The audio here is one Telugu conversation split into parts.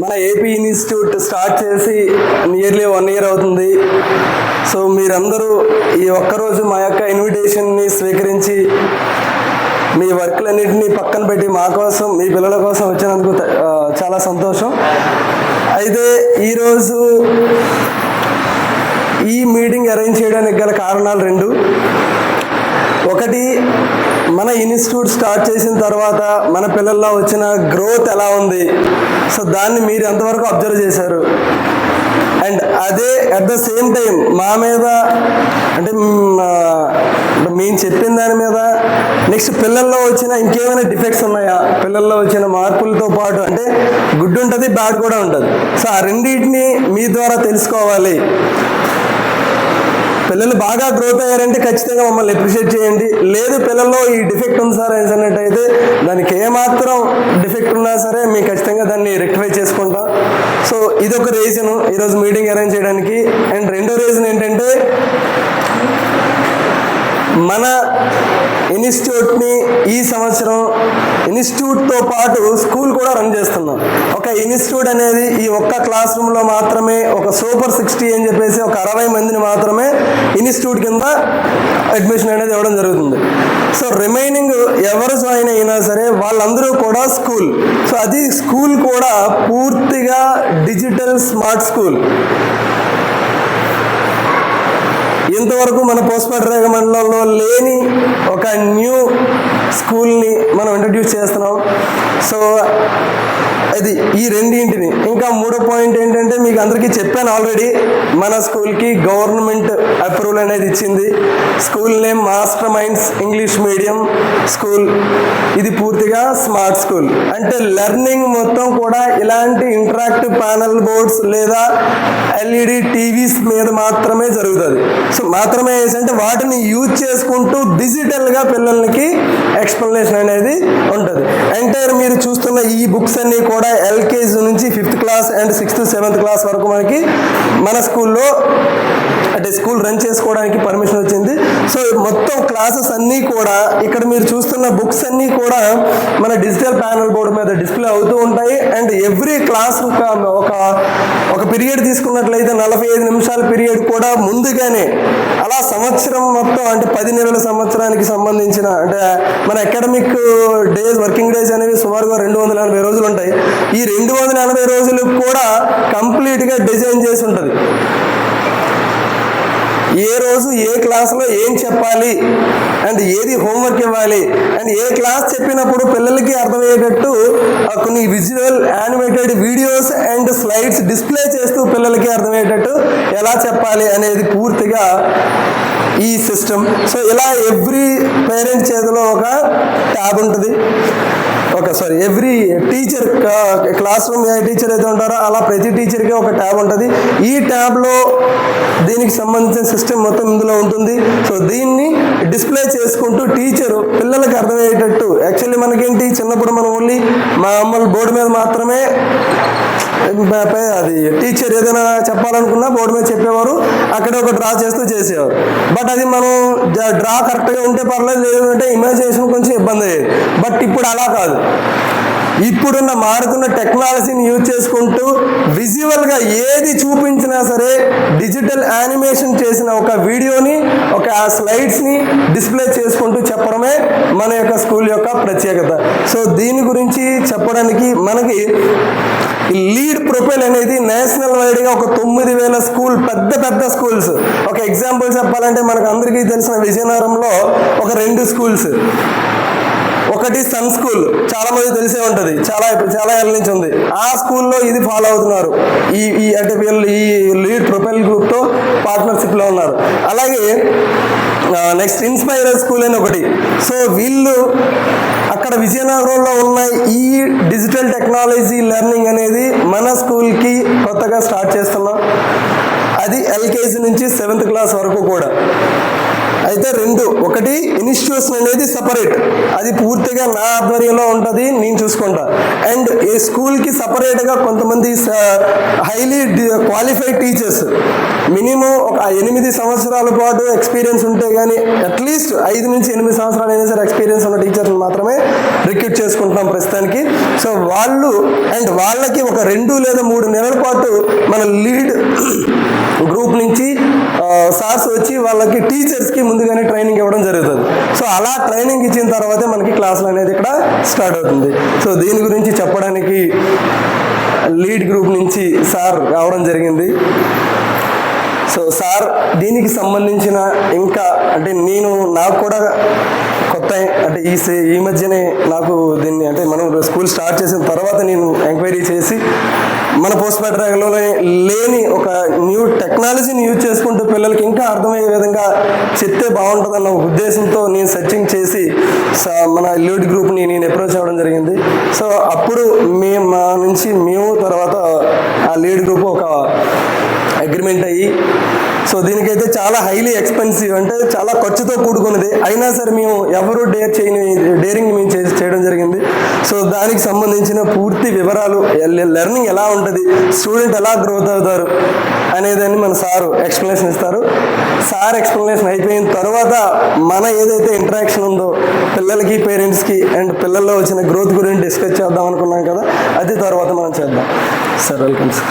మన ఏపీ ఇన్స్టిట్యూట్ స్టార్ట్ చేసి నియర్లీ వన్ ఇయర్ అవుతుంది. సో మీరందరూ ఈ ఒక్కరోజు మా యొక్క ఇన్విటేషన్ని స్వీకరించి మీ వర్క్లన్నింటినీ పక్కన పెట్టి మా కోసం మీ పిల్లల కోసం వచ్చినందుకు చాలా సంతోషం. అయితే ఈరోజు ఈ మీటింగ్ అరేంజ్ చేయడానికి గల కారణాలు రెండు. ఒకటి మన ఇన్స్టిట్యూట్ స్టార్ట్ చేసిన తర్వాత మన పిల్లల్లో వచ్చిన గ్రోత్ ఎలా ఉంది? సో దాన్ని మీరు ఎంతవరకు అబ్జర్వ్ చేశారు? అండ్ అదే అట్ ద సేమ్ టైం మా మీద అంటే మేము చెప్పిన దాని మీద నెక్స్ట్ పిల్లల్లో వచ్చిన ఇంకేమైనా డిఫెక్ట్స్ ఉన్నాయా? పిల్లల్లో వచ్చిన మార్పులతో పాటు అంటే గుడ్ ఉంటుంది బ్యాడ్ కూడా ఉంటుంది. సో ఆ రెండింటిని మీ ద్వారా తెలుసుకోవాలి. పిల్లలు బాగా గ్రోత్ అయ్యారంటే ఖచ్చితంగా మమ్మల్ని అప్రిషియేట్ చేయండి. లేదు పిల్లల్లో ఈ డిఫెక్ట్ ఉంది సార్ అని అన్నట్టయితే దానికి ఏమాత్రం డిఫెక్ట్ ఉన్నా సరే మేము ఖచ్చితంగా దాన్ని రెక్టిఫై చేసుకుంటాం. సో ఇది ఒక రీజన్ ఈరోజు మీటింగ్ అరేంజ్ చేయడానికి. అండ్ రెండో రీజన్ ఏంటంటే మన ఇన్స్టిట్యూట్ని ఈ సంవత్సరం ఇన్స్టిట్యూట్తో పాటు స్కూల్ కూడా రన్ చేస్తున్నాం. ఒక ఇన్స్టిట్యూట్ అనేది ఈ ఒక్క క్లాస్ రూమ్లో మాత్రమే ఒక సూపర్ సిక్స్టీ అని చెప్పేసి ఒక అరవై మందిని మాత్రమే ఇన్స్టిట్యూట్ కింద అడ్మిషన్ అనేది ఇవ్వడం జరుగుతుంది. సో రిమైనింగ్ ఎవరు జాయిన్ అయినా సరే వాళ్ళందరూ కూడా స్కూల్. సో అది స్కూల్ కూడా పూర్తిగా డిజిటల్ స్మార్ట్ స్కూల్. ఇంతవరకు మన పోస్ట్మార్టం మండలంలో లేని ఒక న్యూ స్కూల్ని మనం ఇంట్రడ్యూస్ చేస్తున్నాం. సో అది ఈ రెండింటిని. ఇంకా మూడో పాయింట్ ఏంటంటే మీకు అందరికీ చెప్పాను ఆల్రెడీ మన స్కూల్కి గవర్నమెంట్ అప్రూవల్ అనేది ఇచ్చింది. School name master minds English medium school ఇది పూర్తిగా స్మార్ట్ స్కూల్ అంటే లెర్నింగ్ మొత్తం కూడా ఇలాంటి ఇంటరాక్టివ్ ప్యానల్ బోర్డ్స్ లేదా ఎల్ఈడి టీవీస్ మీద మాత్రమే జరుగుతుంది. సో మాత్రమే అంటే వాటిని యూజ్ చేసుకుంటూ డిజిటల్గా పిల్లలకి ఎక్స్ప్లెనేషన్ అనేది ఉంటుంది. ఎంటైర్ మీరు చూస్తున్న ఈ బుక్స్ అన్నీ కూడా ఎల్కేజీ నుంచి fifth class and sixth seventh class వరకు మనకి మన స్కూల్లో అంటే స్కూల్ రన్ చేసుకోవడానికి పర్మిషన్ వచ్చింది. సో మొత్తం క్లాసెస్ అన్నీ కూడా ఇక్కడ మీరు చూస్తున్న బుక్స్ అన్నీ కూడా మన డిజిటల్ ప్యానల్ బోర్డు మీద డిస్ప్లే అవుతూ ఉంటాయి. అండ్ ఎవ్రీ క్లాస్ ఒక ఒక పీరియడ్ తీసుకున్నట్లయితే నలభై ఐదు నిమిషాల పీరియడ్ కూడా ముందుగానే అలా సంవత్సరం మొత్తం అంటే పది నెలల సంవత్సరానికి సంబంధించిన అంటే మన అకాడమిక్ డేస్ వర్కింగ్ డేస్ అనేవి సుమారుగా రెండు వందల ఎనభై రోజులు ఉంటాయి. ఈ రెండు వందల ఎనభై రోజులకు కూడా కంప్లీట్గా డిజైన్ చేసి ఉంటుంది. ఏ రోజు ఏ క్లాస్లో ఏం చెప్పాలి అండ్ ఏది హోంవర్క్ ఇవ్వాలి అండ్ ఏ క్లాస్ చెప్పినప్పుడు పిల్లలకి అర్థమయ్యేటట్టు కొన్ని visual animated videos and slides display చేస్తూ పిల్లలకి అర్థమయ్యేటట్టు ఎలా చెప్పాలి అనేది పూర్తిగా ఈ సిస్టమ్. సో ఇలా ఎవ్రీ పేరెంట్ చేతిలో ఒక ట్యాబ్ ఉంటుంది. Okay sorry every teacher class room ఏ టీచర్ అయితే ఉంటారో అలా ప్రతి టీచర్కి ఒక ట్యాబ్ ఉంటుంది. ఈ ట్యాబ్లో దీనికి సంబంధించిన సిస్టమ్ మొత్తం ఇందులో ఉంటుంది. సో దీన్ని డిస్ప్లే చేసుకుంటూ టీచరు పిల్లలకు అర్థమయ్యేటట్టు యాక్చువల్లీ మనకేంటి? చిన్నప్పుడు మనం ఓన్లీ మా అమ్మల బోర్డు మీద మాత్రమే అది టీచర్ ఏదైనా చెప్పాలనుకున్నా బోర్డు మీద చెప్పేవారు అక్కడే ఒక డ్రా చేస్తూ చేసేవారు. బట్ అది మనం డ్రా కరెక్ట్గా ఉంటే పర్లేదు లేదంటే ఇమాజినేషన్ కొంచెం ఇబ్బంది అయ్యేది. బట్ ఇప్పుడు అలా కాదు. ఇప్పుడున్న మారుతున్న టెక్నాలజీని యూజ్ చేసుకుంటూ విజువల్గా ఏది చూపించినా సరే డిజిటల్ యానిమేషన్ చేసిన ఒక వీడియోని ఒక స్లైడ్స్ని డిస్ప్లే చేసుకుంటూ చెప్పడమే మన యొక్క స్కూల్ యొక్క ప్రత్యేకత. సో దీని గురించి చెప్పడానికి మనకి లీడ్ ప్రొఫైల్ అనేది నేషనల్ వైడ్గా ఒక తొమ్మిది వేల స్కూల్ పెద్ద పెద్ద స్కూల్స్. ఒక ఎగ్జాంపుల్ చెప్పాలంటే మనకు అందరికీ తెలిసిన విజయనగరంలో ఒక రెండు స్కూల్స్. ఒకటి సన్ స్కూల్ చాలా మంది తెలిసే ఉంటుంది. చాలా చాలా ఏళ్ళ నుంచి ఉంది. ఆ స్కూల్లో ఇది ఫాలో అవుతున్నారు. ఈ ఈ అంటే వీళ్ళు ఈ లీడ్ ప్రొఫైల్ గ్రూప్తో పార్ట్నర్షిప్లో ఉన్నారు. అలాగే నెక్స్ట్ ఇన్స్పైరర్ స్కూల్ అని ఒకటి. సో వీళ్ళు అక్కడ విజయనగరంలో ఉన్న ఈ డిజిటల్ టెక్నాలజీ లెర్నింగ్ అనేది మన స్కూల్కి కొత్తగా స్టార్ట్ చేస్తున్నాం. అది ఎల్కేజీ నుంచి సెవెంత్ క్లాస్ వరకు కూడా. అయితే రెండు. ఒకటి ఇన్స్టిట్యూషన్ అనేది సపరేట్ అది పూర్తిగా నా ఆధ్వర్యంలో ఉంటుంది నేను చూసుకుంటా. అండ్ ఈ స్కూల్కి సపరేట్గా కొంతమంది హైలీ క్వాలిఫైడ్ టీచర్స్ మినిమం ఒక ఎనిమిది సంవత్సరాల పాటు ఎక్స్పీరియన్స్ ఉంటే కానీ అట్లీస్ట్ ఐదు నుంచి ఎనిమిది సంవత్సరాలు అయినా సరే ఎక్స్పీరియన్స్ ఉన్న టీచర్స్ మాత్రమే రిక్రూట్ చేసుకుంటున్నాం ప్రస్తుతానికి. సో వాళ్ళు అండ్ వాళ్ళకి ఒక రెండు లేదా మూడు నెలల పాటు మన లీడ్ గ్రూప్ నుంచి సార్స్ వచ్చి వాళ్ళకి టీచర్స్కి ముందుగానే ట్రైనింగ్ ఇవ్వడం జరుగుతుంది. సో అలా ట్రైనింగ్ ఇచ్చిన తర్వాతే మనకి క్లాసులు అనేది ఇక్కడ స్టార్ట్ అవుతుంది. సో దీని గురించి చెప్పడానికి లీడ్ గ్రూప్ నుంచి సార్ రావడం జరిగింది. సో సార్ దీనికి సంబంధించిన ఇంకా అంటే నేను నాకు కూడా కొత్త అంటే ఈ సే- ఈ మధ్యనే నాకు దీన్ని అంటే మనం స్కూల్ స్టార్ట్ చేసిన తర్వాత నేను ఎంక్వైరీ చేసి మన పోస్ట్ మెట్రాక్లో లేని ఒక న్యూ టెక్నాలజీని యూజ్ చేసుకుంటూ పిల్లలకి ఇంకా అర్థమయ్యే విధంగా చెప్తే బాగుంటుందన్న ఉద్దేశంతో నేను సెర్చింగ్ చేసి స- మన లీడ్ గ్రూప్ని నేను అప్రోచ్ అవ్వడం జరిగింది. సో అప్పుడు మేము మా నుంచి మేము తర్వాత ఆ లీడ్ గ్రూప్ ఒక అగ్రిమెంట్ అయ్యి. సో దీనికైతే చాలా హైలీ ఎక్స్పెన్సివ్ అంటే చాలా ఖర్చుతో కూడుకున్నది. అయినా సరే మేము ఎవరు డేర్ చేయని డేరింగ్ మేము చేసి చేయడం జరిగింది. సో దానికి సంబంధించిన పూర్తి వివరాలు లెర్నింగ్ ఎలా ఉంటుంది స్టూడెంట్ ఎలా గ్రోత్ అవుతారు అనేదాన్ని మన సారు ఎక్స్ప్లెనేషన్ ఇస్తారు. సార్ ఎక్స్ప్లెనేషన్ అయిపోయిన తర్వాత మన ఏదైతే ఇంటరాక్షన్ ఉందో పిల్లలకి పేరెంట్స్కి అండ్ పిల్లల్లో వచ్చిన గ్రోత్ గురించి డిస్కస్ చేద్దాం అనుకున్నాం కదా అది తర్వాత మనం చేద్దాం. Sir welcome sir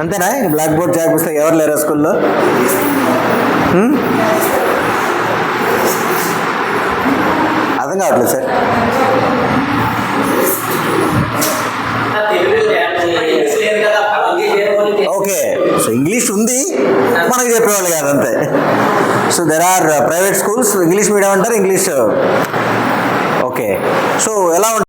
అంతేనా? బ్లాక్ బోర్డ్ చాక్ పుస్తకం ఎవరు లేరా స్కూల్లో? అర్థం కావట్లేదు సార్. ఓకే. సో ఇంగ్లీష్ ఉంది. మనకి చెప్పేవాళ్ళు కాదు అంతే. So there are private schools English medium అంటారు ఇంగ్లీష్. ఓకే. సో ఎలా